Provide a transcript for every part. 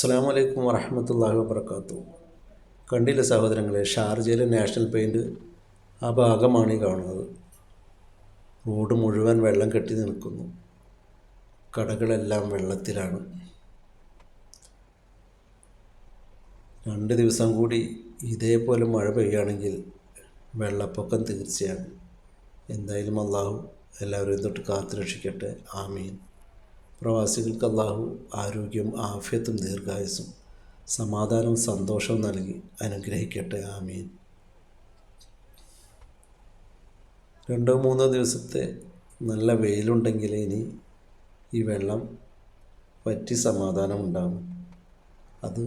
അസ്സാം വലൈക്കും വറഹമത്തല്ലാഹി വബർക്കാത്തു കണ്ടില്ല സഹോദരങ്ങളെ ഷാർജയിലെ നാഷണൽ പെയിന്റ് ആ ഭാഗമാണ് ഈ കാണുന്നത്. റോഡ് മുഴുവൻ വെള്ളം കെട്ടി നിൽക്കുന്നു. കടകളെല്ലാം വെള്ളത്തിലാണ്. രണ്ട് ദിവസം കൂടി ഇതേപോലെ മഴ പെയ്യുകയാണെങ്കിൽ വെള്ളപ്പൊക്കം തീർച്ചയാണ്. എന്തായാലും അള്ളാഹു എല്ലാവരെയും തൊട്ട് കാത്തു രക്ഷിക്കട്ടെ ആമീൻ. പ്രവാസികൾക്ക് അള്ളാഹു ആരോഗ്യം ആഫ്യത്തും ദീർഘായുസും സമാധാനവും സന്തോഷവും നൽകി അനുഗ്രഹിക്കട്ടെ. ആമീൻ. രണ്ടോ മൂന്നോ ദിവസത്തെ നല്ല വെയിലുണ്ടെങ്കിൽ ഇനി ഈ വെള്ളം പറ്റി സമാധാനം ഉണ്ടാകും അത്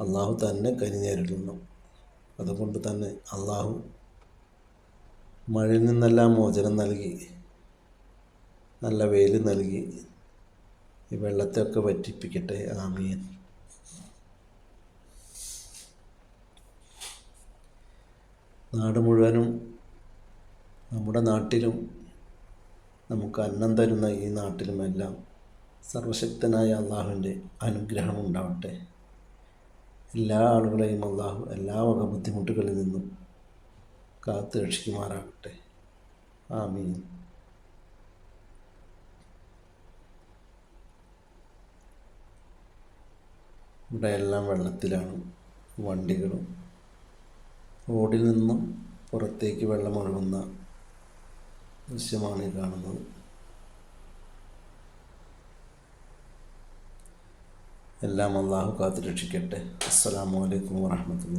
അള്ളാഹു തന്നെ കനിഞ്ഞരുളുന്നു അതുകൊണ്ട് തന്നെ അള്ളാഹു മഴയിൽ നിന്നെല്ലാം മോചനം നൽകി നല്ല വെയിൽ നൽകി ഈ വെള്ളത്തെയൊക്കെ വറ്റിപ്പിക്കട്ടെ. ആമീൻ. നാട് മുഴുവനും നമ്മുടെ നാട്ടിലും നമുക്ക് അന്നം തരുന്ന ഈ നാട്ടിലുമെല്ലാം സർവശക്തനായ അള്ളാഹുവിന്റെ അനുഗ്രഹം ഉണ്ടാവട്ടെ. എല്ലാ ആളുകളെയും അള്ളാഹു എല്ലാ വക ബുദ്ധിമുട്ടുകളിൽ നിന്നും കാത്തു രക്ഷിക്കുമാറാകട്ടെ ആമീൻ. ഇവിടെ എല്ലാം വെള്ളത്തിലാണ് വണ്ടികളും. റോഡിൽ നിന്നും പുറത്തേക്ക് വെള്ളം ഒഴുകുന്ന ദൃശ്യമാണ് കാണുന്നത്. എല്ലാം അള്ളാഹു കാത്തുരക്ഷിക്കട്ടെ. അസ്സലാമു അലൈക്കും വറഹമത്തുള്ള